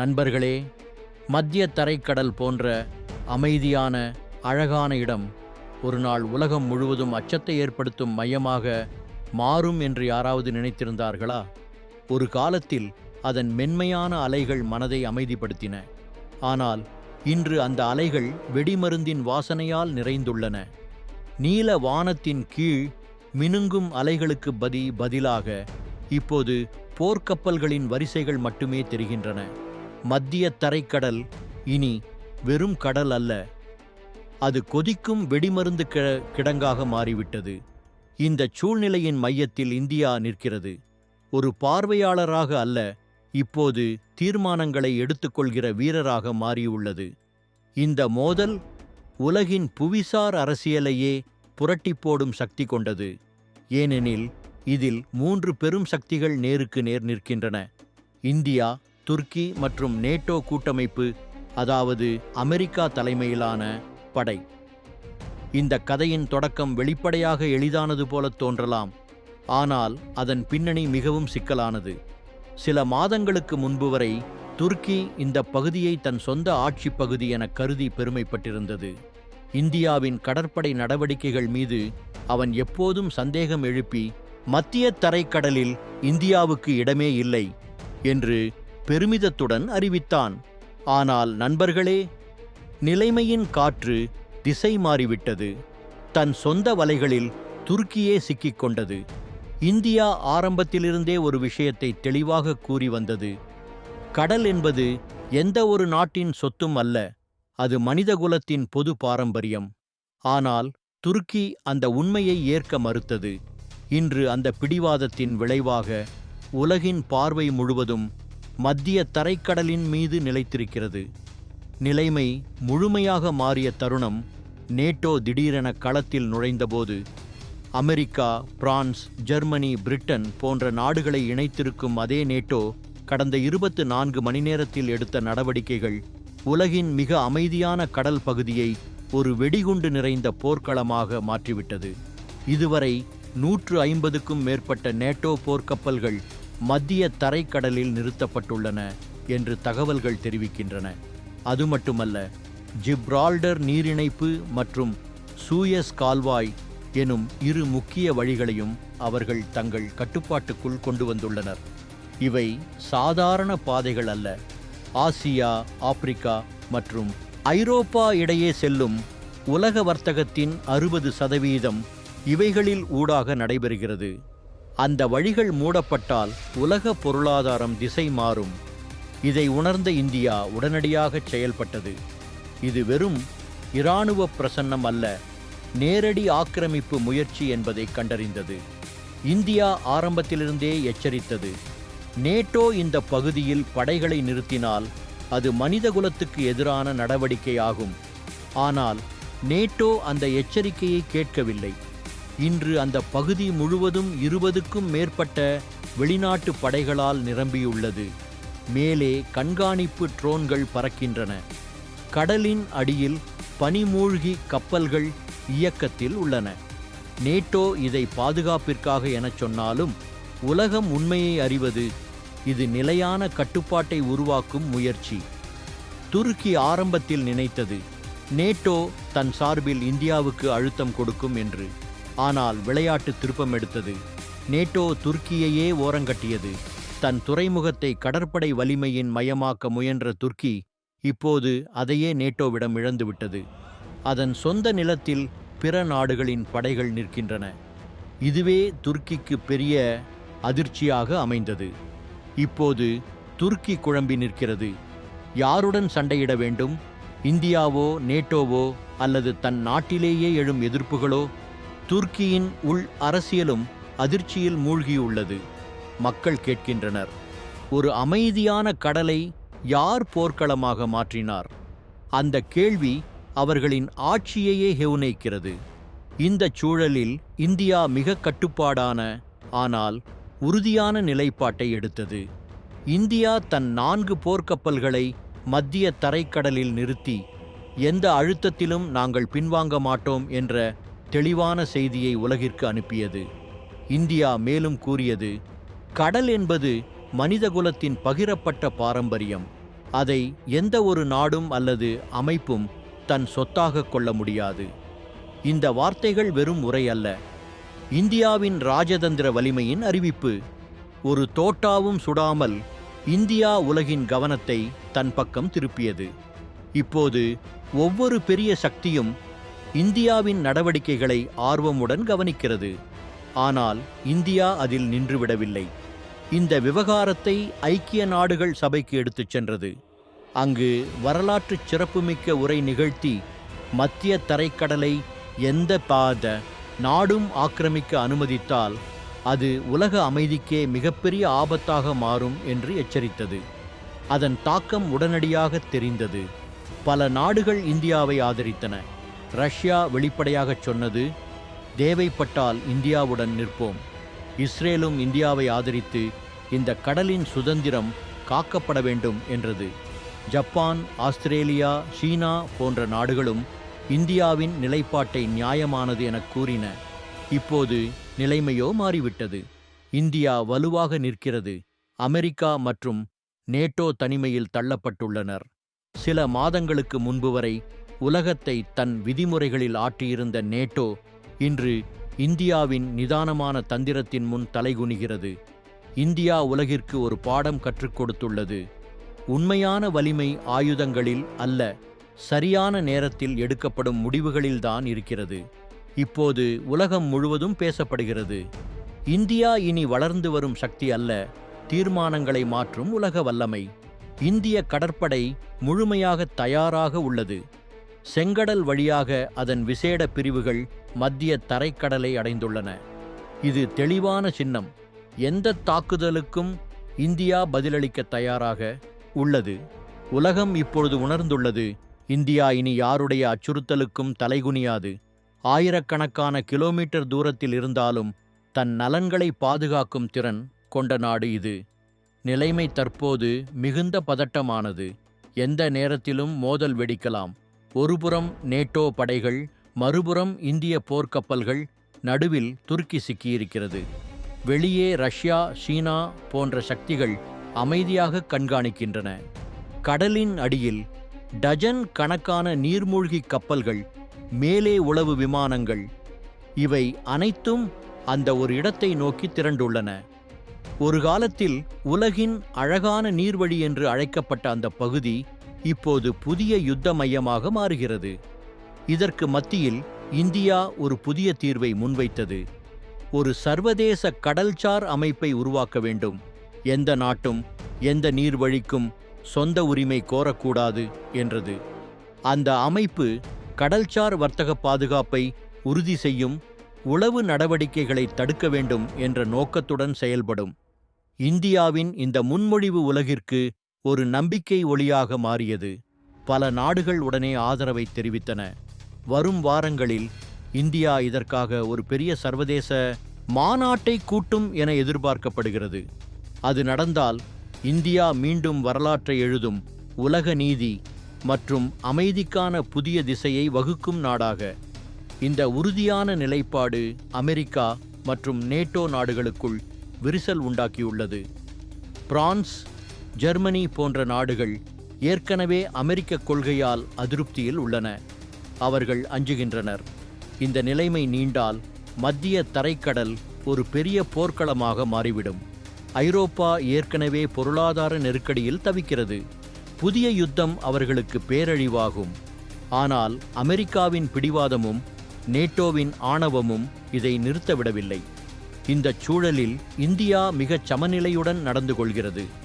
நண்பர்களே மத்திய தரைக்கடல் போன்ற அமைதியான அழகான இடம் ஒரு நாள் உலகம் முழுவதும் அச்சத்தை ஏற்படுத்தும் மையமாக மாறும் என்று யாராவது நினைத்திருந்தார்களா? ஒரு காலத்தில் அதன் மென்மையான அலைகள் மனதை அமைதிப்படுத்தின. ஆனால் இன்று அந்த அலைகள் வெடிமருந்தின் வாசனையால் நிறைந்துள்ளன. நீல வானத்தின் கீழ் மினுங்கும் அலைகளுக்கு பதி பதிலாக இப்போது போர்க்கப்பல்களின் வரிசைகள் மட்டுமே தெரிகின்றன. மத்திய தரைக்கடல் இனி வெறும் கடல் அல்ல. அது கொதிக்கும் வெடிமருந்து கிட கிடங்காக மாறிவிட்டது. இந்த சூழ்நிலையின் மையத்தில் இந்தியா நிற்கிறது. ஒரு பார்வையாளராக அல்ல இப்போது தீர்மானங்களை எடுத்துக்கொள்கிற வீரராக மாறியுள்ளது. இந்த மோதல் உலகின் புவிசார் அரசியலையே புரட்டிப்போடும் சக்தி கொண்டது. ஏனெனில் இதில் மூன்று பெரும் சக்திகள் நேருக்கு நேர் நிற்கின்றன. இந்தியா துருக்கி மற்றும் நேட்டோ கூட்டமைப்பு அதாவது அமெரிக்கா தலைமையிலான படை. இந்த கதையின் தொடக்கம் வெளிப்படையாக எளிதானது போலத் தோன்றலாம் ஆனால் அதன் பின்னணி மிகவும் சிக்கலானது. சில மாதங்களுக்கு முன்பு வரை துருக்கி இந்த பகுதியை தன் சொந்த ஆட்சிப் பகுதி என கருதி பெருமைப்பட்டிருந்தது. இந்தியாவின் கடற்படை நடவடிக்கைகள் மீது அவன் எப்போதும் சந்தேகம் எழுப்பி மத்திய தரைக்கடலில் இந்தியாவுக்கு இடமே இல்லை என்று பெருமிதத்துடன் அறிவித்தான். ஆனால் நண்பர்களே நிலைமையின் காற்று திசை மாறிவிட்டது. தன் சொந்த வலைகளில் துருக்கியே சிக்கிக் கொண்டது இந்தியா ஆரம்பத்திலிருந்தே ஒரு விஷயத்தை தெளிவாக கூறி வந்தது. கடல் என்பது எந்த ஒரு நாட்டின் சொத்தும் அல்ல அது மனிதகுலத்தின் பொது பாரம்பரியம். ஆனால் துருக்கி அந்த உண்மையை ஏற்க மறுத்தது. இன்று அந்த பிடிவாதத்தின் விளைவாக உலகின் பார்வை முழுவதும் மத்திய தரைக்கடலின் மீது நிலைத்திருக்கிறது. நிலைமை முழுமையாக மாறிய தருணம் நேட்டோ திடீரென களத்தில் நுழைந்தபோது அமெரிக்கா பிரான்ஸ் ஜெர்மனி பிரிட்டன் போன்ற நாடுகளை இணைத்திருக்கும் அதே நேட்டோ கடந்த இருபத்து நான்கு மணி நேரத்தில் எடுத்த நடவடிக்கைகள் உலகின் மிக அமைதியான கடல் பகுதியை ஒரு வெடிகுண்டு நிறைந்த போர்க்களமாக மாற்றிவிட்டது. இதுவரை நூற்று ஐம்பதுக்கும் மேற்பட்ட நேட்டோ போர்க்கப்பல்கள் மத்திய தரைக்கடலில் நிறுத்தப்பட்டுள்ளன என்று தகவல்கள் தெரிவிக்கின்றன. அது மட்டுமல்ல ஜிப்ரால்டர் நீரிணைப்பு மற்றும் சூயஸ் கால்வாய் எனும் இரு முக்கிய வழிகளையும் அவர்கள் தங்கள் கட்டுப்பாட்டுக்குள் கொண்டு வந்துள்ளனர். இவை சாதாரண பாதைகள் அல்ல. ஆசியா ஆப்பிரிக்கா மற்றும் ஐரோப்பா இடையே செல்லும் உலக வர்த்தகத்தின் அறுபது சதவீதம் இவைகளில் ஊடாக நடைபெறுகிறது. அந்த வழிகள் மூடப்பட்டால் உலக பொருளாதாரம் திசை மாறும். இதை உணர்ந்த இந்தியா உடனடியாக செயல்பட்டது. இது வெறும் இராணுவ பிரசன்னம் அல்ல நேரடி ஆக்கிரமிப்பு முயற்சி என்பதை கண்டறிந்தது. இந்தியா ஆரம்பத்திலிருந்தே எச்சரித்தது. நேட்டோ இந்த பகுதியில் படைகளை நிறுத்தினால் அது மனிதகுலத்துக்கு எதிரான நடவடிக்கையாகும். ஆனால் நேட்டோ அந்த எச்சரிக்கையை கேட்கவில்லை. இன்று அந்த பகுதி முழுவதும் இருபதுக்கும் மேற்பட்ட வெளிநாட்டு படைகளால் நிரம்பியுள்ளது. மேலே கண்காணிப்பு ட்ரோன்கள் பறக்கின்றன. கடலின் அடியில் பனிமூழ்கி கப்பல்கள் இயக்கத்தில் உள்ளன. நேட்டோ இதை பாதுகாப்பிற்காக எனச் சொன்னாலும் உலகம் உண்மையை அறிவது இது நிலையான கட்டுப்பாட்டை உருவாக்கும் முயற்சி. துருக்கி ஆரம்பத்தில் நினைத்தது நேட்டோ தன் சார்பில் இந்தியாவுக்கு அழுத்தம் கொடுக்கும் என்று. ஆனால் விளையாட்டு திருப்பம் எடுத்தது. நேட்டோ துருக்கியையே ஓரங்கட்டியது. தன் துறைமுகத்தை கடற்படை வலிமையின் மையமாக்க முயன்ற துர்க்கி இப்போது அதையே நேட்டோவிடம் இழந்துவிட்டது. அதன் சொந்த நிலத்தில் பிற நாடுகளின் படைகள் நிற்கின்றன. இதுவே துருக்கிக்கு பெரிய அதிர்ச்சியாக அமைந்தது. இப்போது துருக்கி குழம்பி நிற்கிறது. யாருடன் சண்டையிட வேண்டும்? இந்தியாவோ நேட்டோவோ அல்லது தன் நாட்டிலேயே எழும் எதிர்ப்புகளோ துருக்கியின் உள் அரசியலும் அதிர்ச்சியில் மூழ்கியுள்ளது. மக்கள் கேட்கின்றனர். ஒரு அமைதியான கடலை யார் போர்க்களமாக மாற்றினார்? அந்த கேள்வி அவர்களின் ஆட்சியையே ஹெவுனைக்கிறது. இந்த சூழலில் இந்தியா மிக கட்டுப்பாடான ஆனால் உறுதியான நிலைப்பாட்டை எடுத்தது. இந்தியா தன் நான்கு போர்க்கப்பல்களை மத்திய தரைக்கடலில் நிறுத்தி எந்த அழுத்தத்திலும் நாங்கள் பின்வாங்க மாட்டோம் என்ற தெளிவான செய்தியை உலகிற்கு அனுப்பியது. இந்தியா மேலும் கூறியது கடல் என்பது மனிதகுலத்தின் பகிரப்பட்ட பாரம்பரியம். அதை எந்த ஒரு நாடும் அல்லது அமைப்பும் தன் சொத்தாக கொள்ள முடியாது. இந்த வார்த்தைகள் வெறும் உரை அல்ல. இந்தியாவின் ராஜதந்திர வலிமையின் அறிவிப்பு. ஒரு தோட்டாவும் சுடாமல் இந்தியா உலகின் கவனத்தை தன் பக்கம் திருப்பியது. இப்போது ஒவ்வொரு பெரிய சக்தியும் இந்தியாவின் நடவடிக்கைகளை ஆர்வமுடன் கவனிக்கிறது. ஆனால் இந்தியா அதில் நின்றுவிடவில்லை. இந்த விவகாரத்தை ஐக்கிய நாடுகள் சபைக்கு எடுத்துச் சென்றது. அங்கு வரலாற்றுச் சிறப்புமிக்க உரை நிகழ்த்தி மத்திய தரைக்கடலை எந்த பாத நாடும் ஆக்கிரமிக்க அனுமதித்தால் அது உலக அமைதிக்கே மிகப்பெரிய ஆபத்தாக மாறும் என்று எச்சரித்தது. அதன் தாக்கம் உடனடியாக தெரிந்தது. பல நாடுகள் இந்தியாவை ஆதரித்தன. ரஷ்யா வெளிப்படையாகச் சொன்னது தேவைப்பட்டால் இந்தியாவுடன் நிற்போம். இஸ்ரேலும் இந்தியாவை ஆதரித்து இந்த கடலின் சுதந்திரம் காக்கப்பட வேண்டும் என்றது. ஜப்பான் ஆஸ்திரேலியா சீனா போன்ற நாடுகளும் இந்தியாவின் நிலைப்பாட்டை நியாயமானது என கூறின. இப்போது நிலைமையோ மாறிவிட்டது. இந்தியா வலுவாக நிற்கிறது. அமெரிக்கா மற்றும் நேட்டோ தனிமையில் தள்ளப்பட்டுள்ளனர். சில மாதங்களுக்கு முன்பு வரை உலகத்தை தன் விதிமுறைகளில் ஆட்டியிருந்த நேட்டோ இன்று இந்தியாவின் நிதானமான தந்திரத்தின் முன் தலைகுனிகிறது. இந்தியா உலகிற்கு ஒரு பாடம் கற்றுக் கொடுத்துள்ளது. உண்மையான வலிமை ஆயுதங்களில் அல்ல சரியான நேரத்தில் எடுக்கப்படும் முடிவுகளில்தான் இருக்கிறது. இப்போது உலகம் முழுவதும் பேசப்படுகிறது. இந்தியா இனி வளர்ந்து வரும் சக்தி அல்ல தீர்மானங்களை மாற்றும் உலக வல்லமை. இந்திய கடற்படை முழுமையாக தயாராக உள்ளது. செங்கடல் வழியாக அதன் விசேட பிரிவுகள் மத்திய தரைக்கடலை அடைந்துள்ளன. இது தெளிவான சின்னம். எந்த தாக்குதலுக்கும் இந்தியா பதிலளிக்க தயாராக உள்ளது. உலகம் இப்பொழுது உணர்ந்துள்ளது இந்தியா இனி யாருடைய அச்சுறுத்தலுக்கும் தலைகுனியாது. ஆயிரக்கணக்கான கிலோமீட்டர் தூரத்தில் இருந்தாலும் தன் நலன்களை பாதுகாக்கும் திறன் கொண்ட நாடு இது. நிலைமை தற்போது மிகுந்த பதட்டமானது. எந்த நேரத்திலும் மோதல் வெடிக்கலாம். ஒருபுறம் நேட்டோ படைகள் மறுபுறம் இந்திய போர்க்கப்பல்கள் நடுவில் துருக்கி சிக்கியிருக்கிறது. வெளியே ரஷ்யா சீனா போன்ற சக்திகள் அமைதியாக கண்காணிக்கின்றன. கடலின் அடியில் டஜன் கணக்கான நீர்மூழ்கி கப்பல்கள் மேலே உளவு விமானங்கள் இவை அனைத்தும் அந்த ஒரு இடத்தை நோக்கி திரண்டுள்ளன. ஒரு காலத்தில் உலகின் அழகான நீர்வழி என்று அழைக்கப்பட்ட அந்த பகுதி இப்போது புதிய யுத்த மையமாக மாறுகிறது. இதற்கு மத்தியில் இந்தியா ஒரு புதிய தீர்வை முன்வைத்தது. ஒரு சர்வதேச கடல்சார் அமைப்பை உருவாக்க வேண்டும். எந்த நாட்டும் எந்த நீர்வழிக்கும் சொந்த உரிமை கோரக்கூடாது என்றது. அந்த அமைப்பு கடல்சார் வர்த்தக பாதுகாப்பை உறுதி செய்யும் உளவு நடவடிக்கைகளை தடுக்க வேண்டும் என்ற நோக்கத்துடன் செயல்படும். இந்தியாவின் இந்த முன்மொழிவு உலகிற்கு ஒரு நம்பிக்கை ஒளியாக மாறியது. பல நாடுகள் உடனே ஆதரவை தெரிவித்தன. வரும் வாரங்களில் இந்தியா இதற்காக ஒரு பெரிய சர்வதேச மாநாட்டை கூட்டும் என எதிர்பார்க்கப்படுகிறது. அது நடந்தால் இந்தியா மீண்டும் வரலாற்றை எழுதும் உலக நீதி மற்றும் அமைதிக்கான புதிய திசையை வகுக்கும் நாடாக. இந்த உறுதியான நிலைப்பாடு அமெரிக்கா மற்றும் நேட்டோ நாடுகளுக்குள் விரிசல் உண்டாக்கியுள்ளது. பிரான்ஸ் ஜெர்மனி போன்ற நாடுகள் ஏற்கனவே அமெரிக்க கொள்கையால் அதிருப்தியில் உள்ளன. அவர்கள் அஞ்சுகின்றனர். இந்த நிலைமை நீண்டால் மத்திய தரைக்கடல் ஒரு பெரிய போர்க்களமாக மாறிவிடும். ஐரோப்பா ஏற்கனவே பொருளாதார நெருக்கடியில் தவிக்கிறது. புதிய யுத்தம் அவர்களுக்கு பேரழிவாகும். ஆனால் அமெரிக்காவின் பிடிவாதமும் நேட்டோவின் ஆணவமும் இதை நிறுத்தவிடவில்லை. இந்த சூழலில் இந்தியா மிகச் சமநிலையுடன் நடந்து கொள்கிறது.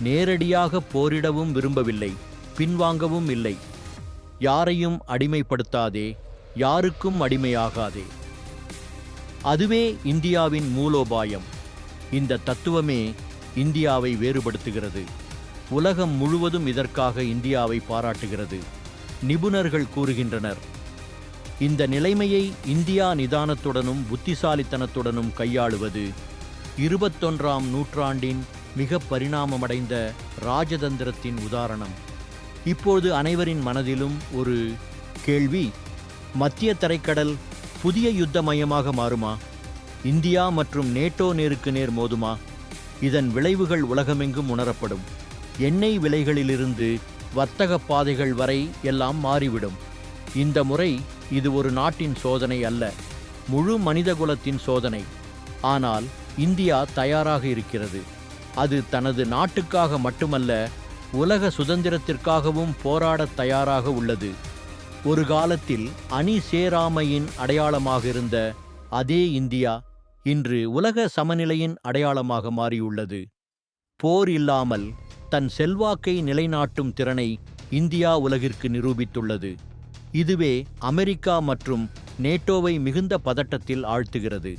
நேரடியாக போரிடவும் விரும்பவில்லை பின்வாங்கவும் இல்லை. யாரையும் அடிமைப்படுத்தாதே யாருக்கும் அடிமையாகாதே. அதுவே இந்தியாவின் மூலோபாயம். இந்த தத்துவமே இந்தியாவை வேறுபடுத்துகிறது. உலகம் முழுவதும் இதற்காக இந்தியாவை பாராட்டுகிறது நிபுணர்கள் கூறுகின்றனர். இந்த நிலைமையை இந்தியா நிதானத்துடனும் புத்திசாலித்தனத்துடனும் கையாளுவது இருபத்தொன்றாம் நூற்றாண்டின் மிக பரிணாமமடைந்த ராஜதந்திரத்தின் உதாரணம். இப்போது அனைவரின் மனதிலும் ஒரு கேள்வி மத்திய தரைக்கடல் புதிய யுத்த மையமாக மாறுமா? இந்தியா மற்றும் நேட்டோ நேருக்கு நேர் மோதுமா? இதன் விளைவுகள் உலகமெங்கும் உணரப்படும். எண்ணெய் விலைகளிலிருந்து வர்த்தக பாதைகள் வரை எல்லாம் மாறிவிடும். இந்த முறை இது ஒரு நாட்டின் சோதனை அல்ல முழு மனிதகுலத்தின் சோதனை. ஆனால் இந்தியா தயாராக இருக்கிறது. அது தனது நாட்டுக்காக மட்டுமல்ல உலக சுதந்திரத்திற்காகவும் போராடத் தயாராக உள்ளது. ஒரு காலத்தில் அணி சேராமையின் அடையாளமாக இருந்த அதே இந்தியா இன்று உலக சமநிலையின் அடையாளமாக மாறியுள்ளது. போர் இல்லாமல் தன் செல்வாக்கை நிலைநாட்டும் திறனை இந்தியா உலகிற்கு நிரூபித்துள்ளது. இதுவே அமெரிக்கா மற்றும் நேட்டோவை மிகுந்த பதட்டத்தில் ஆழ்த்துகிறது.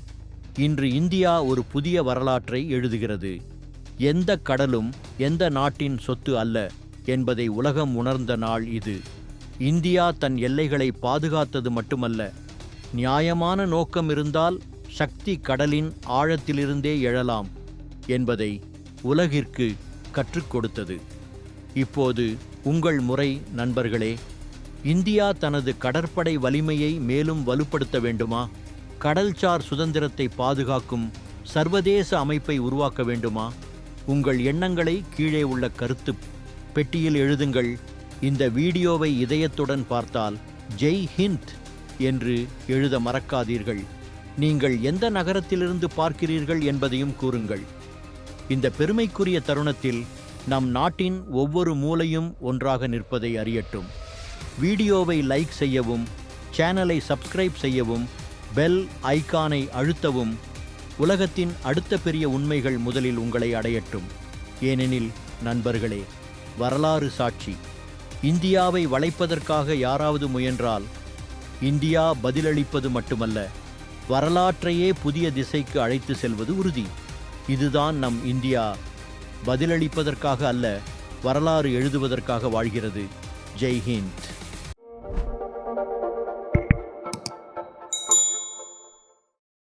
இன்று இந்தியா ஒரு புதிய வரலாற்றை எழுதுகிறது. எந்த கடலும் எந்த நாட்டின் சொத்து அல்ல என்பதை உலகம் உணர்ந்த நாள் இது. இந்தியா தன் எல்லைகளை பாதுகாத்தது மட்டுமல்ல நியாயமான நோக்கம் இருந்தால் சக்தி கடலின் ஆழத்திலிருந்தே எழலாம் என்பதை உலகிற்கு கற்றுக் கொடுத்தது. இப்போது உங்கள் முறை நண்பர்களே. இந்தியா தனது கடற்படை வலிமையை மேலும் வலுப்படுத்த வேண்டுமா? கடல்சார் சுதந்திரத்தை பாதுகாக்கும் சர்வதேச அமைப்பை உருவாக்க வேண்டுமா? உங்கள் எண்ணங்களை கீழே உள்ள கருத்து பெட்டியில் எழுதுங்கள். இந்த வீடியோவை இதயத்துடன் பார்த்தால் ஜெய் ஹிந்த் என்று எழுத மறக்காதீர்கள். நீங்கள் எந்த நகரத்திலிருந்து பார்க்கிறீர்கள் என்பதையும் கூறுங்கள். இந்த பெருமைக்குரிய தருணத்தில் நம் நாட்டின் ஒவ்வொரு மூலையும் ஒன்றாக நிற்பதை அறியட்டும். வீடியோவை லைக் செய்யவும் சேனலை சப்ஸ்கிரைப் செய்யவும் பெல் ஐகானை அழுத்தவும் உலகத்தின் அடுத்த பெரிய உண்மைகள் முதலில் உங்களை அடையட்டும். ஏனெனில் நண்பர்களே வரலாறு சாட்சி. இந்தியாவை வளைப்பதற்காக யாராவது முயன்றால் இந்தியா பதிலளிப்பது மட்டுமல்ல வரலாற்றையே புதிய திசைக்கு அழைத்து செல்வது உறுதி. இதுதான் நம் இந்தியா. பதிலளிப்பதற்காக அல்ல வரலாறு எழுதுவதற்காக வாழ்கிறது. ஜெய்ஹிந்த்